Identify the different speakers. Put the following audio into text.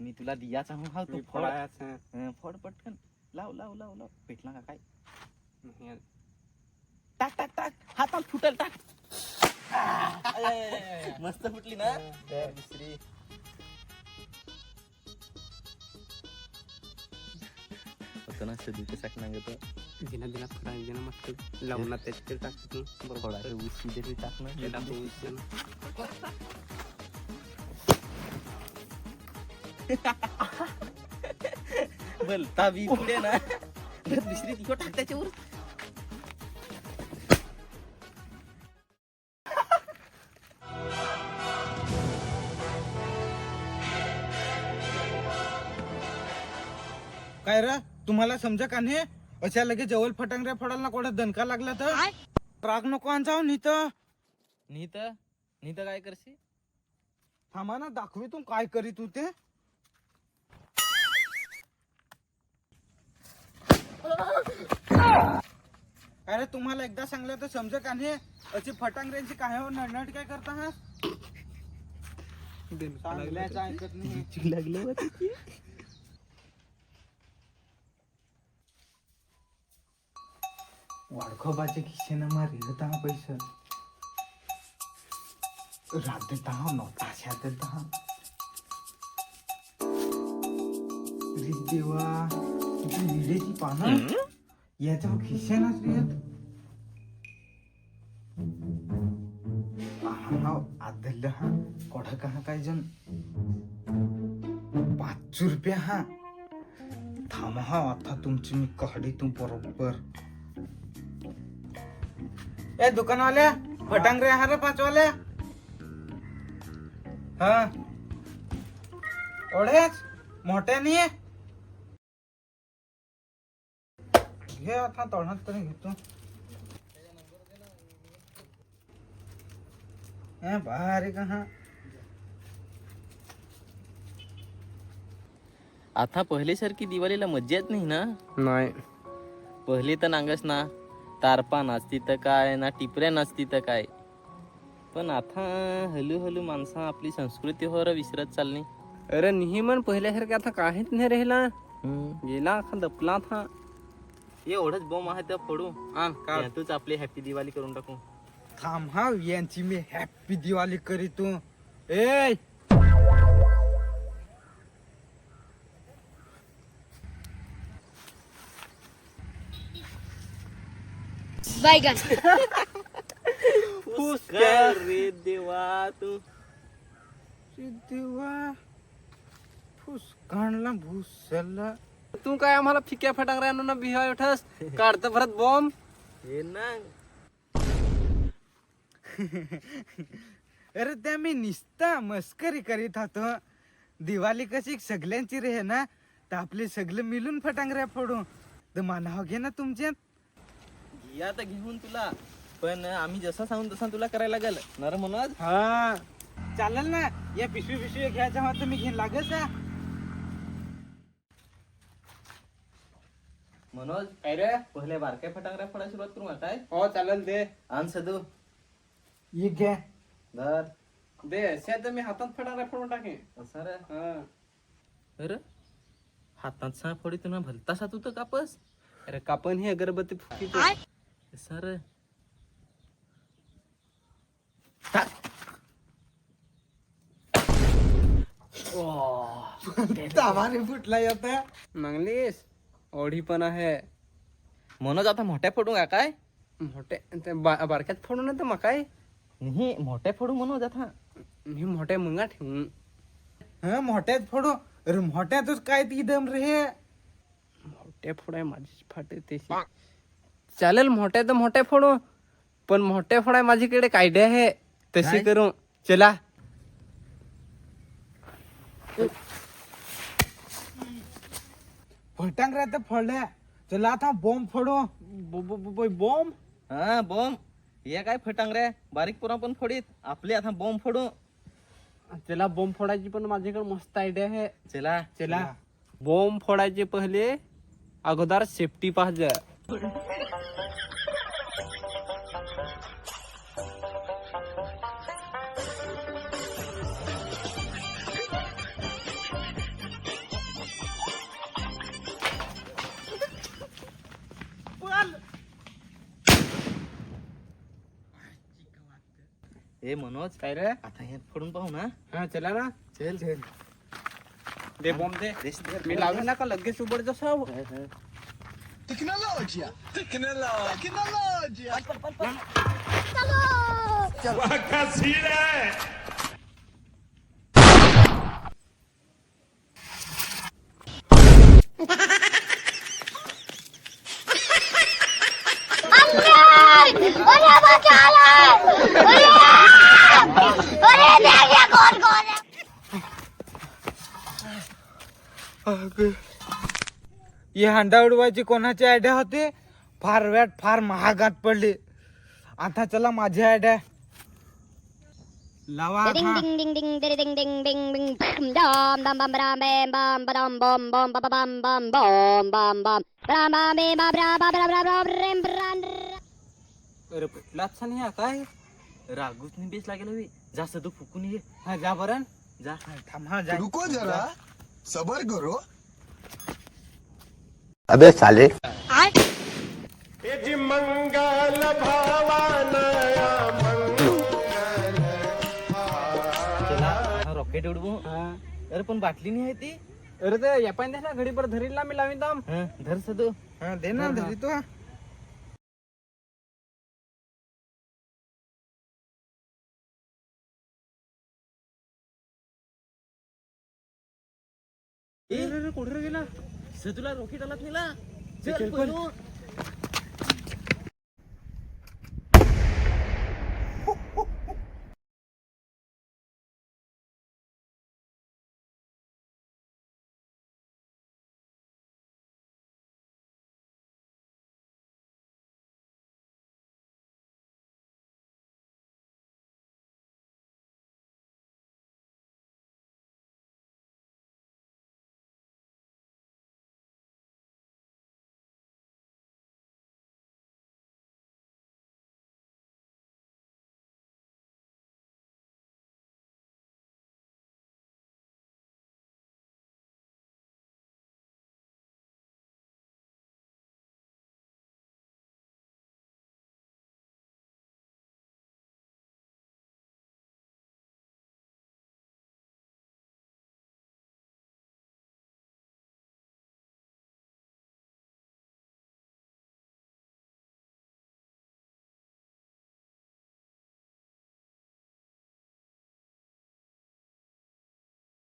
Speaker 1: मी तुला दियाचा म्हणून हाव तू
Speaker 2: मी
Speaker 1: हं, फोड पटकन. लाव लाव लाव लाव. पेटला का काय?
Speaker 2: नाही.
Speaker 1: टाक टाक टाक. हातात फुटल टाक. मस्त फुटली ना?
Speaker 2: दुसरी.
Speaker 1: होतं ना सदीचं
Speaker 2: दिना दिना मस्त. लावून त्याच्यात टाकतो
Speaker 1: थोडासा ऊस शिदे टाक ना
Speaker 2: त्याला पोहोचते
Speaker 1: बोलता बी पुढे ना दुसरी तिकडे टाक त्याच्यावर.
Speaker 3: काय रे? तुम्हाला समजा का नाही? अशा लगेच जवळ फटांगऱ्या फोडायला ना कोणा दणका लागला तर. राग नको आणजाव नाही तर
Speaker 1: नीत? नीत काय करशी
Speaker 3: थांबा ना दाखवी तू काय करीत तू अरे तुम्हाला एकदा सांगलं तर समज का नाही? अशी फटांगऱ्यांची काय हो, नडनट काय करता हा? सांगल्याचं ऐकत नाही.
Speaker 1: लागलं
Speaker 3: वाडखोबाच्या खिशेनं मारी होता हा पैसे. रात देता हा नोटाशा देता हा देवा. किती विड्याची पानं? याच्या खिशेनच येत हा आदल हा कोढा का काय जण? पाच रुपया हा. थांबा हा आता तुमची मी काढी तू बरोबर. ए दुकानवाल्या फटांगरे हा रे पाचवाल्या. हा. एवढेच मोठ्याने. घे आता तोंडात तरी घेतो. हा?
Speaker 1: आता दिवाळीला मज्जा येत नाही ना?
Speaker 2: नाही.
Speaker 1: पहिली तर नांगस ना तारपा नाचती तर काय ना टिपऱ्या नाचती तर काय. पण आता हळूहळू माणसं आपली संस्कृती वर विसरत चालली.
Speaker 2: अरे निहिमन पहिल्यासारखं आता काहीच नाही राहिला. गेला अख्खा दपला था
Speaker 1: एवढंच बॉम्ब आहे त्या फोडू.
Speaker 2: आण काढ.
Speaker 1: त्यातच आपली हॅपी दिवाळी करून टाकू.
Speaker 3: थांब हा यांची मी हॅपी दिवाळी करी तू ए!
Speaker 4: बैगन
Speaker 1: कर रे देवा तू.
Speaker 3: देवा फुसकाणला भुसला.
Speaker 2: तू काय आम्हाला फिक्या फटाकऱ्या आणून बिहा उठस काढतं परत बॉम्ब
Speaker 1: हे ना
Speaker 3: अरे त्या मी निसता मस्करी करीत होतो. दिवाळी कशी सगळ्यांची रे ना? तर आपले सगळे मिळून फटांगऱ्या फोडू. तर मानाव घे ना तुमच्यात
Speaker 1: या तर घेऊन तुला. पण आम्ही जसं सांगून तसं तुला करायला लागेल. नर मनोज?
Speaker 3: हा. चालेल ना. या पिशवी पिशवी घ्यायच्या हा तर मी घेऊन लागेल का?
Speaker 1: मनोज
Speaker 2: काय रे?
Speaker 1: पहिले बारक्या फटाकड्या फोडायला सुरुवात करू का काय
Speaker 2: हो चालेल दे.
Speaker 1: आण सदू.
Speaker 3: ये घ्या
Speaker 1: धर.
Speaker 2: दे शेत मी हातात फटाकऱ्या फोडून टाके
Speaker 1: असं रे?
Speaker 2: हा.
Speaker 1: अरे हातात सा फोडी तुला भलता सा तू तर कापस.
Speaker 2: अरे कापण ही अगरबत्ती फुकी
Speaker 1: सर
Speaker 3: फुटला येता
Speaker 2: मंगलीस. ओढी पण आहे.
Speaker 1: मनोज आता मोठ्या फोडू का काय?
Speaker 2: मोठे ते बा- बारक्यात फोडून येतं मग काय
Speaker 1: नाही मोठ्या फोडू मनोज आता.
Speaker 2: मी मोठ्या मुंगा ठेवून.
Speaker 3: हा मोठ्यात फोडू? अरे मोठ्यातच काय ती दम रे?
Speaker 2: मोठ्या फोडाय माझी फाटे ते चालेल मोठ्या तर मोठ्या फोडू पण मोठ्या फोडाय माझीकडे कायडे आहे. तशी
Speaker 3: काय?
Speaker 2: करू. चला.
Speaker 3: फटांगऱ्या तर फोडल्या चला आता बॉम्ब फोडू
Speaker 2: बॉम्ब
Speaker 1: हा बॉम्ब हे काय फटांगऱ्या बारीक पुरा पण फोडीत आपले आता बॉम्ब फोडू
Speaker 2: चला बॉम्ब फोडायची पण माझ्याकडे मस्त आयडिया आहे
Speaker 1: चला
Speaker 2: चला बॉम्ब फोडायचे पहिले अगोदर सेफ्टी पाहिजे
Speaker 1: हे मनोज
Speaker 2: काय रे?
Speaker 1: आता हे फोडून पाहू ना.
Speaker 2: हा चला ना.
Speaker 1: चल चल.
Speaker 2: दे बॉम्ब दे. मी लावले ना का लगेच उबड जसं
Speaker 4: अरे ही
Speaker 3: हांडा उडवायची कोणाची आयडिया होती? फार वेट फार महागात पडली. आता चला माझी आयडिया
Speaker 2: काय?
Speaker 1: रागूच नाही बेस लागेल जास्त तू फुकून ये.
Speaker 3: हा जा बरं.
Speaker 1: जा.
Speaker 3: थांब
Speaker 5: जरा. सबर करो.
Speaker 6: अबे साले.
Speaker 1: चला रॉकेट उडवू अरे पण बाटली नाही आहे ती?
Speaker 2: अरे ते या पाहिजे ना घडी पर धरील ना मी लावीन दाम.
Speaker 1: हं, धर सदू.
Speaker 3: हा दे ना धरी तू
Speaker 1: कुठे गेला सतुला रोखीट आलात नेला चल पहिलो